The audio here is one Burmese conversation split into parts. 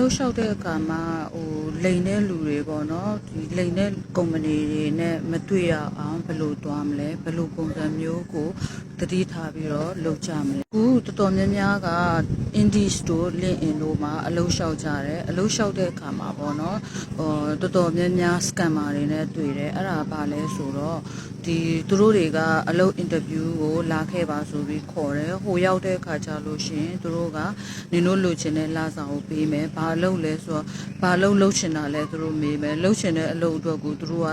လှုပ်လျှောက်တဲ့အခါမှာဟိုလိန်တဲ့လူတွေပေါ့နော်ဒီလိန်တဲ့ကုမ္ပဏီတွေနဲ့မတွေ့ရအောင်ဘယ်လိုသွားမလဲဘယ်လိုပုံစံမျိုးကို တတိထားပြီးတော့လုပ်ကြမလဲအခုတော်တော်များများက indie store LinkedIn တို့မှာအလုပ်လျှောက်ကြတယ်အလုပ်လျှောက်တဲ့အခါမှာပေါ့နော်ဟိုတော်တော်များများ scammer တွေနဲ့တွေ့တယ်အဲ့ဒါဘာလဲဆိုတော့ဒီသူတို့တွေကအလုပ် interview ကိုလာခဲ့ပါဆိုပြီးခေါ်တယ်ဟိုရောက်တဲ့အခါကျလို့ရှရင်သူတို့ကနင်တို့လိုချင်တဲ့လာစာကိုပေးမယ်ဘာလုပ်လဲဆိုတော့ဘာလုပ်လုပ်ချင်တာလဲသူတို့မေးမယ်လုပ်ချင်တဲ့အလုပ်အတွက်ကိုသူတို့က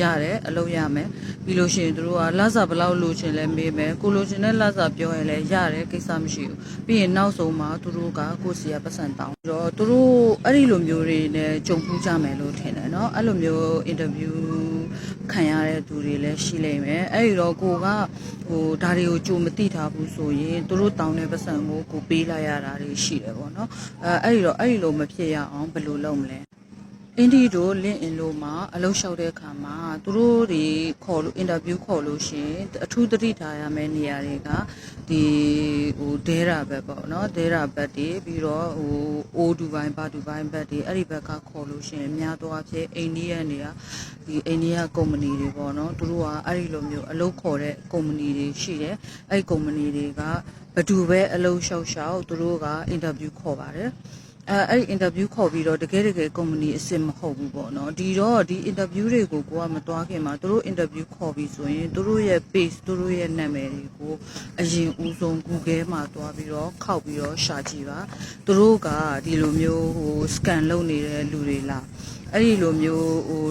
ရတယ်အလုပ်ရမယ်ပြီးလို့ရှိရင်သူတို့ကလာစာဘယ်လောက်လိုချင်လဲမေးမယ်ကိုလိုချင်တဲ့လာစာပြောရင်လည်းရတယ်ကိစ္စမရှိဘူးပြီးရင်နောက်ဆုံးမှာသူတို့ကကိုယ့်စီကပတ်စံတောင်းပြီးတော့သူတို့အဲ့ဒီလိုမျိုးတွေနဲ့ကြုံပူးကြမယ်လို့ထင်တယ်เนาะအဲ့လိုမျိုး interview ခံရတဲ့သူတွေလည်းရှိလိမ့်မယ်အဲ့ဒီတော့ကိုကဟိုဒါတွေကိုကြိုမသိထားဘူးဆိုရင်သူတို့တောင်းတဲ့ပတ်စံကိုကိုပေးလိုက်ရတာတွေရှိတယ်ပေါ့နော်အဲအဲ့ဒီတော့အဲ့ဒီလိုမဖြစ်ရအောင်ဘယ်လိုလုပ်မလဲ အင်ဒီတို့ LinkedIn လို့မှာအလုပ်လျှောက်တဲ့အခါမှာသူတို့တွေခေါ်လို့ interview ခေါ်လို့ရှရင်အထူးသတိထားရမယ့်နေရာတွေကဒီဟိုဒဲရာဘက်ပေါ့နော်ဒဲရာဘက်တွေပြီးတော့ဟိုအိုဒူပိုင်းဘာဒူပိုင်းဘက်တွေအဲ့ဒီဘက်ကခေါ်လို့ရှရင်အများသောအားဖြင့်အိန္ဒိယနေရာဒီအိန္ဒိယကုမ္ပဏီတွေပေါ့နော်သူတို့ကအဲ့ဒီလိုမျိုးအလုပ်ခေါ်တဲ့ကုမ္ပဏီတွေရှိတယ်အဲ့ဒီကုမ္ပဏီတွေကဘယ်သူပဲအလုပ်လျှောက်လျှောက်သူတို့က interview ခေါ်ပါတယ် အဲအဲ့ဒီ interview ခေါ်ပြီးတော့တကယ်တကယ် company အစ်စ်မဟုတ်ဘူးပေါ့နော်ဒီတော့ဒီ interview တွေကိုကိုကမတွားခင်မှာသူတို့ interview ခေါ်ပြီးဆိုရင်သူတို့ရဲ့ page သူတို့ရဲ့နာမည်တွေကိုအရင်ဦးဆုံး Google မှာတွားပြီးတော့ခောက်ပြီးတော့ရှာကြည့်ပါသူတို့ကဒီလိုမျိုးဟို scan လုပ်နေတဲ့လူတွေလားအဲ့ဒီလိုမျိုးဟို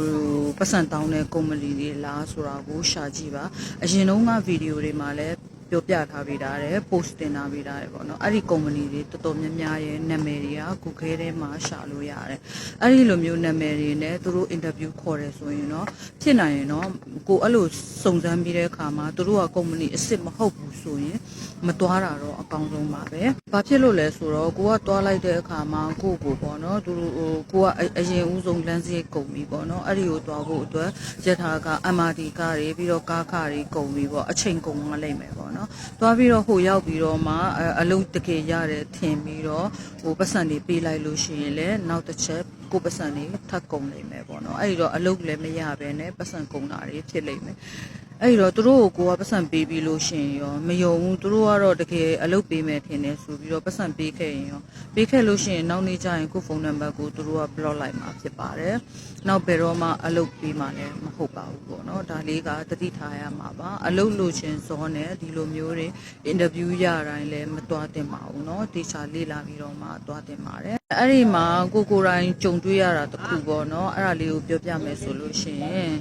ပတ်စံတောင်းတဲ့ company တွေလားဆိုတာကိုရှာကြည့်ပါအရင်တုန်းကဗီဒီယိုတွေမှာလည်း ပြောပြထားပေးတာတယ် post တင်ထားပေးတာတယ်ပေါ့နော်အဲ့ဒီ company တွေတော်တော်များများရဲ့နာမည်တွေက Google ထဲမှာရှာလို့ရတယ်အဲ့ဒီလိုမျိုးနာမည်တွေနဲ့သူတို့ interview ခေါ်တယ်ဆိုရင်တော့ဖြစ်နိုင်ရင်တော့ကိုအဲ့လိုစုံစမ်းပြီးတဲ့အခါမှာသူတို့က company အစ်စ်မဟုတ်ဘူးဆိုရင်မတွားတာတော့အကောင်းဆုံးပါပဲဘာဖြစ်လို့လဲဆိုတော့ကိုကတွားလိုက်တဲ့အခါမှာကိုကိုပေါ့နော်သူတို့ဟိုကိုကအရင်ဦးဆုံးလမ်းစရိတ်ကုန်ပြီပေါ့နော်အဲ့ဒီကိုတွားဖို့အတွက်ရထားက MRT ကားတွေပြီးတော့ကားခတွေကုန်ပြီပေါ့အချိန်ကုန်မှလိုက်မယ်ပေါ့နော်တွားပြီးတော့ဟိုရောက်ပြီးတော့မှအလုံးတကယ်ရတယ်ထင်ပြီးတော့ဟိုပတ်စံတွေပေးလိုက်လို့ရှိရင်လည်းနောက်တစ်ချက်ကိုပတ်စံတွေထပ်ကုန်နိုင်မယ်ပေါ့နော်အဲ့ဒီတော့အလုပ်လည်းမရဘဲနဲ့ပတ်စံကုန်တာတွေဖြစ်လိမ့်မယ် အဲ့တော့သူတို့ကိုကိုကပတ်စံပေးပြီးလို့ရှရင်ရောမယုံဘူးသူတို့ကတော့တကယ်အလုပ်ပေးမယ်ထင်တယ်ဆိုပြီးတော့ပတ်စံပေးခဲ့ရင်ရောပေးခဲ့လို့ရှရင်နောက်နေ့ကျရင်ကိုဖုန်းနံပါတ်ကိုသူတို့က block လိုက်မှာဖြစ်ပါတယ်နောက်ဘယ်တော့မှအလုပ်ပေးမှလည်းမဟုတ်ပါဘူးပေါ့နော်ဒါလေးကတတိထားရမှာပါအလုပ်လို့ချင်းစောနဲ့ဒီလိုမျိုးတွေ interview ရတိုင်းလည်းမတွားတင်ပါဘူးเนาะတေချာလေ့လာပြီးတော့မှတွားတင်ပါတယ် အဲ့ဒီမှာကိုကိုတိုင်းကြုံတွေ့ရတာတခုပေါ့နော်အဲ့ဒါလေးကိုပြောပြမယ်ဆိုလို့ရှိရင်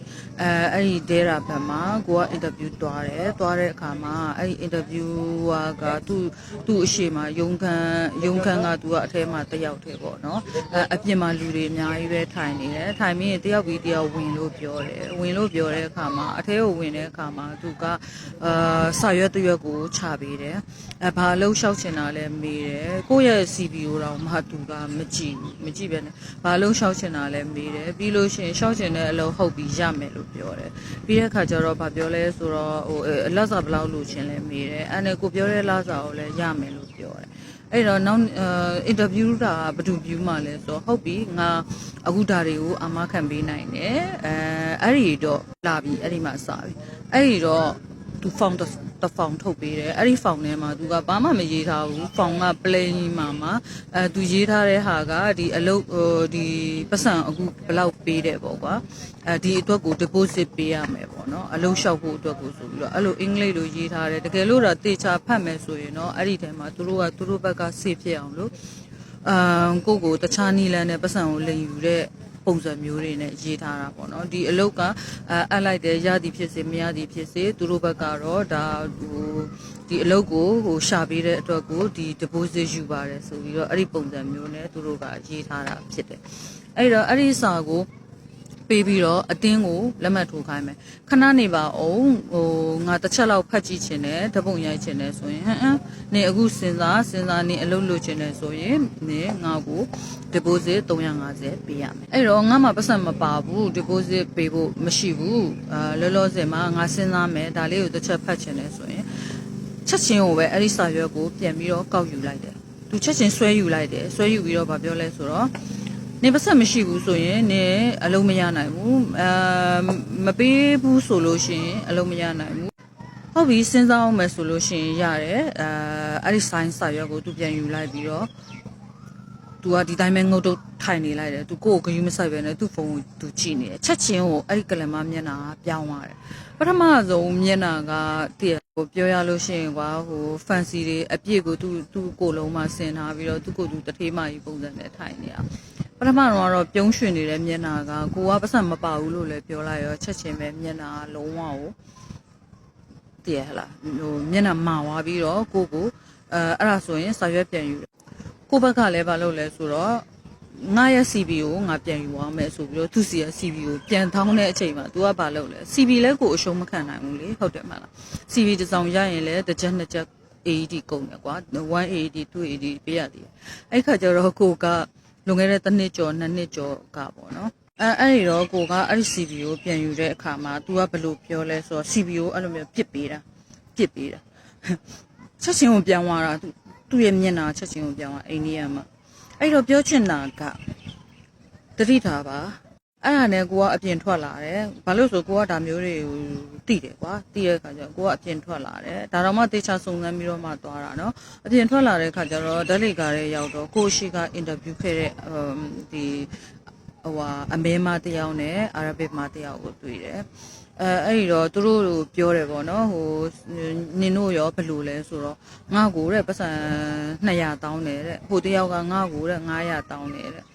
အဲအဲ့ဒီဒဲရာဘက်မှာကိုကအင်တာဗျူးသွားတယ်သွားတဲ့အခါမှာအဲ့ဒီအင်တာဗျူးကသူ့သူ့အရှိမရုံခန်းရုံခန်းကသူကအထဲမှာတယောက်တည်းပေါ့နော်အဲအပြင်မှာလူတွေအများကြီးပဲထိုင်နေတယ်ထိုင်ပြီးရင်တယောက်ပြီးတယောက်ဝင်လို့ပြောတယ်ဝင်လို့ပြောတဲ့အခါမှာအထဲကိုဝင်တဲ့အခါမှာသူကအာဆာရွက်တရွက်ကိုချပေးတယ်အဲဘာလို့ရှောက်ချင်တာလဲမေးတယ်ကိုယ့်ရဲ့ CV ကိုတော့မဟာသူကမကြည့်ဘူးမကြည့်ပဲနဲ့ဘာလို့လျှောက်ချင်တာလဲမေးတယ်ပြီးလို့ရှိရင်လျှောက်ချင်တဲ့အလုပ်ဟုတ်ပြီးရမယ်လို့ပြောတယ်ပြီးတဲ့အခါကျတော့ဘာပြောလဲဆိုတော့ဟိုအလက်စာဘယ်လောက်လို့ချင်းလဲမေးတယ်အဲ့နဲ့ကိုပြောတဲ့လက်စာကိုလည်းရမယ်လို့ပြောတယ်အဲ့တော့နောက်အင်တာဗျူးတာဘယ်သူဗျူးမှလဲဆိုတော့ဟုတ်ပြီငါအခုဒါတွေကိုအာမခံပေးနိုင်တယ်အဲအဲ့ဒီတော့လာပြီအဲ့ဒီမှာစပြီအဲ့ဒီတော့သူဖောင် တစ်ဖောင်ထုတ်ပေးတယ်အဲ့ဒီဖောင်ထဲမှာသူကဘာမှမရေးထားဘူးဖောင်က plain မှာမှာအဲသူရေးထားတဲ့ဟာကဒီအလုပ်ဟိုဒီပတ်စံအခုဘယ်လောက်ပေးတယ်ပေါ့ကွာအဲဒီအတွက်ကို deposit ပေးရမယ်ပေါ့နော်အလုပ်လျှောက်ဖို့အတွက်ကိုဆိုပြီးတော့အဲ့လိုအင်္ဂလိပ်လိုရေးထားတယ်တကယ်လို့တော့တေချာဖတ်မယ်ဆိုရင်တော့အဲ့ဒီထဲမှာသူတို့ကသူတို့ဘက်က safe ဖြစ်အောင်လို့အမ်ကိုကိုတခြားနီလန်နဲ့ပတ်စံကိုလိန်ယူတဲ့ ပုံစံမျိုးတွေနဲ့ရေးထားတာပေါ့နော်ဒီအလုတ်ကအအပ်လိုက်တဲ့ရသည်ဖြစ်စေမရသည်ဖြစ်စေသူတို့ဘက်ကတော့ဒါဟိုဒီအလုတ်ကိုဟိုရှာပေးတဲ့အတွက်ကိုဒီ deposit ယူပါတယ်ဆိုပြီးတော့အဲ့ဒီပုံစံမျိုးနဲ့သူတို့ကရေးထားတာဖြစ်တယ်အဲ့တော့အဲ့ဒီစာကို ပေးပြီးတော့အတင်းကိုလက်မှတ်ထိုးခိုင်းမယ်ခဏနေပါအောင်ဟိုငါတစ်ချက်လောက်ဖတ်ကြည့်ချင်တယ်ဓပုံရိုက်ချင်တယ်ဆိုရင်ဟမ်ဟမ်နေအခုစဉ်းစားစဉ်းစားနေအလုပ်လုပ်ချင်တယ်ဆိုရင်နေငါ့ကို deposit 350ပေးရမယ်အဲ့တော့ငါမှပတ်စံမပါဘူး deposit ပေးဖို့မရှိဘူးအာလောလောဆယ်မှာငါစဉ်းစားမယ်ဒါလေးကိုတစ်ချက်ဖတ်ချင်တယ်ဆိုရင်ချက်ချင်းကိုပဲအဲ့ဒီစာရွက်ကိုပြန်ပြီးတော့ကောက်ယူလိုက်တယ်သူချက်ချင်းဆွဲယူလိုက်တယ်ဆွဲယူပြီးတော့ဗာပြောလဲဆိုတော့ နေပါဆက်မရှိဘူးဆိုရင်နေအလုံးမရနိုင်ဘူးအာမပေးဘူးဆိုလို့ရှိရင်အလုံးမရနိုင်ဘူးဟုတ်ပြီစဉ်းစားအောင်မယ်ဆိုလို့ရှိရင်ရတယ်အာအဲ့ဒီ sign စာရွက်ကိုသူပြန်ယူလိုက်ပြီးတော့သူကဒီတိုင်းပဲငုတ်တုတ်ထိုင်နေလိုက်တယ်သူကိုယ့်ကိုဂယူးမဆိုင်ပဲနဲ့သူ့ဖုန်းကိုသူကြည့်နေတယ်ချက်ချင်းကိုအဲ့ဒီကလမမျက်နှာကပြောင်းသွားတယ်ပထမဆုံးမျက်နှာကတည့်ကိုပြောရလို့ရှိရင်ကွာဟို fancy တွေအပြည့်ကိုသူ့သူ့ကိုယ်လုံးမှာဆင်ထားပြီးတော့သူ့ကိုယ်သူတထေးမကြီးပုံစံနဲ့ထိုင်နေတာ ပထမတော့ကတော့ပြုံးရွှင်နေတဲ့မျက်နှာကကိုကပတ်စံမပါဘူးလို့လည်းပြောလိုက်ရောချက်ချင်းပဲမျက်နှာကလုံးဝကိုတည်ရဟလားဟိုမျက်နှာမာသွားပြီးတော့ကိုကိုအဲအဲ့ဒါဆိုရင်စာရွက်ပြန်ယူတယ်ကိုဘက်ကလည်းမလုပ်လဲဆိုတော့ငါရဲ့ CV ကိုငါပြန်ယူသွားမယ်ဆိုပြီးတော့သူစီရဲ့ CV ကိုပြန်ထောင်းတဲ့အချိန်မှာ तू ကဘာလုပ်လဲ CV လဲကိုအရှုံးမခံနိုင်ဘူးလေဟုတ်တယ်မလား CV တစ်စောင်ရရင်လည်းတစ်ချက်နှစ်ချက် AED ကုန်တယ်ကွာ1 AED 2 AED ပေးရသေးတယ်အဲ့ခါကျတော့ကိုက လွန်ခဲ့တဲ့တစ်နှစ်ကျော်နှစ်နှစ်ကျော်ကပေါ့နော်အဲအဲ့ဒီတော့ကိုကအဲ့ဒီ CV ကိုပြန်ယူတဲ့အခါမှာ तू ကဘယ်လိုပြောလဲဆိုတော့ CV ကိုအဲ့လိုမျိုးပြစ်ပေးတာပြစ်ပေးတာချက်ချင်းကိုပြန်သွားတာသူသူ့ရဲ့မျက်နှာချက်ချင်းကိုပြန်သွားအိန္ဒိယမှာအဲ့တော့ပြောချင်တာကတတိထားပါ အဲ့ဒါနဲ့ကိုကအပြင်ထွက်လာတယ်ဘာလို့ဆိုကိုကဒါမျိုးတွေကိုတိတယ်ကွာတိတဲ့အခါကျတော့ကိုကအပြင်ထွက်လာတယ်ဒါတော့မှတေချာစုံစမ်းပြီးတော့မှသွားတာเนาะအပြင်ထွက်လာတဲ့အခါကျတော့ဓာတ်လေကားရဲ့ရောက်တော့ကိုရှိကအင်တာဗျူးခဲ့တဲ့ဒီ ဟိုဟာအမဲမတစ်ယောက်နဲ့အာရဗစ်မတစ်ယောက်ကိုတွေ့တယ်အဲအဲ့ဒီတော့သူတို့တို့ပြောတယ်ပေါ့နော်ဟိုနင်တို့ရောဘယ်လိုလဲဆိုတော့ငါ့ကိုတဲ့ပတ်စံ200တောင်းတယ်တဲ့ဟိုတစ်ယောက်ကငါ့ကိုတဲ့900တောင်းတယ်တဲ့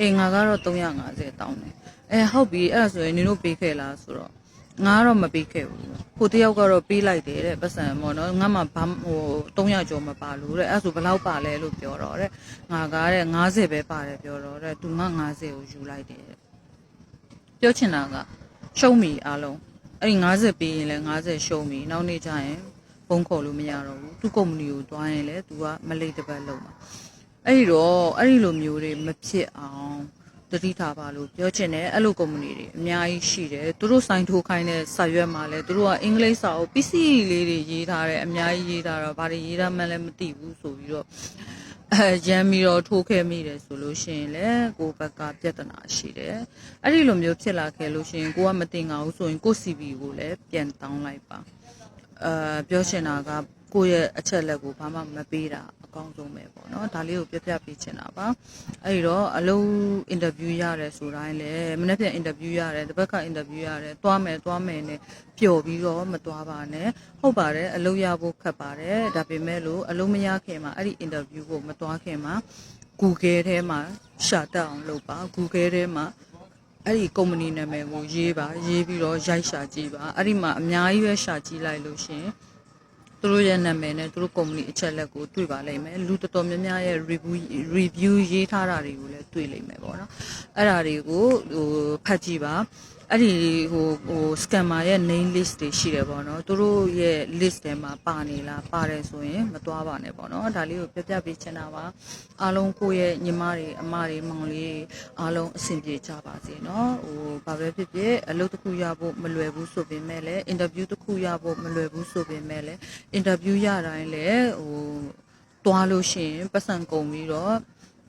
အေးငါကတော့350တောင်းတယ်အဲဟုတ်ပြီအဲ့ဒါဆိုရင်နင်တို့ပေးခဲ့လားဆိုတော့ငါကတော့မပေးခဲ့ဘူးဟိုတစ်ယောက်ကတော့ပေးလိုက်တယ်တဲ့ပတ်စံပေါ့နော်ငါမှဘာဟို300ကျော်မပါလို့တဲ့အဲ့ဒါဆိုဘယ်လောက်ပါလဲလို့ပြောတော့တဲ့ငါကတဲ့90ပဲပါတယ်ပြောတော့တဲ့သူငါ90ကိုယူလိုက်တယ်တဲ့ပြောချင်တာကရှုံးပြီအားလုံးအဲ့ဒီ90ပေးရင်လည်း90ရှုံးပြီနောက်နေ့ကျရင်ပုံခေါ်လို့မရတော့ဘူးသူ့ကုမ္ပဏီကိုတွားရင်လည်း तू ကမလိတ်တစ်ပတ်လုံးမှာ အဲ့ဒီတော့အဲ့ဒီလိုမျိုးတွေမဖြစ်အောင်တတိထားပါလို့ပြောချင်တယ်အဲ့လိုကုမ္ပဏီတွေအများကြီးရှိတယ်သူတို့စိုင်းထိုးခိုင်းတဲ့စာရွက်မှာလည်းသူတို့ကအင်္ဂလိပ်စာကိုပစ္စည်းလေးတွေရေးထားတယ်အများကြီးရေးထားတော့ဘာတွေရေးထားမှန်းလည်းမသိဘူးဆိုပြီးတော့အဲရမ်းပြီးတော့ထိုးခဲ့မိတယ်ဆိုလို့ရှိရင်လည်းကိုယ့်ဘက်ကပြဿနာရှိတယ်အဲ့ဒီလိုမျိုးဖြစ်လာခဲ့လို့ရှိရင်ကိုကမတင်ငါဘူးဆိုရင်ကိုယ့် CV ကိုလည်းပြန်တောင်းလိုက်ပါအာပြောချင်တာကကိုယ့်ရဲ့အချက်လက်ကိုဘာမှမပေးတာ အကောင်းဆုံးပဲပေါ့နော်ဒါလေးကိုပြပြပေးချင်တာပါအဲ့ဒီတော့အလုံးအင်တာဗျူးရတယ်ဆိုတိုင်းလည်းမနေ့ပြန်အင်တာဗျူးရတယ်တစ်ဘက်ကအင်တာဗျူးရတယ်သွားမယ်သွားမယ်နဲ့ပျော်ပြီးတော့မသွားပါနဲ့ဟုတ်ပါတယ်အလုံးရဖို့ခက်ပါတယ်ဒါပေမဲ့လို့အလုံးမရခင်မှာအဲ့ဒီအင်တာဗျူးကိုမသွားခင်မှာ Google ထဲမှာရှာတက်အောင်လုပ်ပါ Google ထဲမှာအဲ့ဒီကုမ္ပဏီနာမည်ကိုရေးပါရေးပြီးတော့ရိုက်ရှာကြည့်ပါအဲ့ဒီမှာအများကြီးပဲရှာကြည့်လိုက်လို့ရှရင် သူတို့ရဲ့နာမည်နဲ့သူတို့ကုမ္ပဏီအချက်လက်ကိုတွေ့ပါလိမ့်မယ်လူတော်တော်များများရဲ့ review review ရေးထားတာတွေကိုလည်းတွေ့လိမ့်မယ်ပေါ့နော်အဲ့ဒါတွေကိုဟိုဖတ်ကြည့်ပါ အဲ့ဒီဟိုဟို scammer ရဲ့ name list တွေရှိတယ်ပေါ့နော်သူတို့ရဲ့ list ထဲမှာပါနေလားပါတယ်ဆိုရင်မသွားပါနဲ့ပေါ့နော်ဒါလေးကိုပြပြပေးချင်တာပါအားလုံးကိုယ့်ရဲ့ညီမတွေအမတွေမောင်လေးအားလုံးအဆင်ပြေကြပါစေနော်ဟိုဘာပဲဖြစ်ဖြစ်အလုပ်တစ်ခုရဖို့မလွယ်ဘူးဆိုပေမဲ့လည်း interview တစ်ခုရဖို့မလွယ်ဘူးဆိုပေမဲ့လည်း interview ရတိုင်းလည်းဟိုသွားလို့ရှိရင်ပတ်စံကုန်ပြီးတော့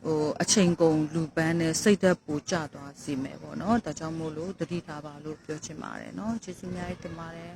ဟိုအချိန်ကုန်လူပန်းနဲ့စိတ်သက်ပူကျသွားစေမယ်ပေါ့နော်ဒါကြောင့်မို့လို့တတိထားပါလို့ပြောချင်ပါတယ်နော်ကျေးဇူးအများကြီးတင်ပါတယ်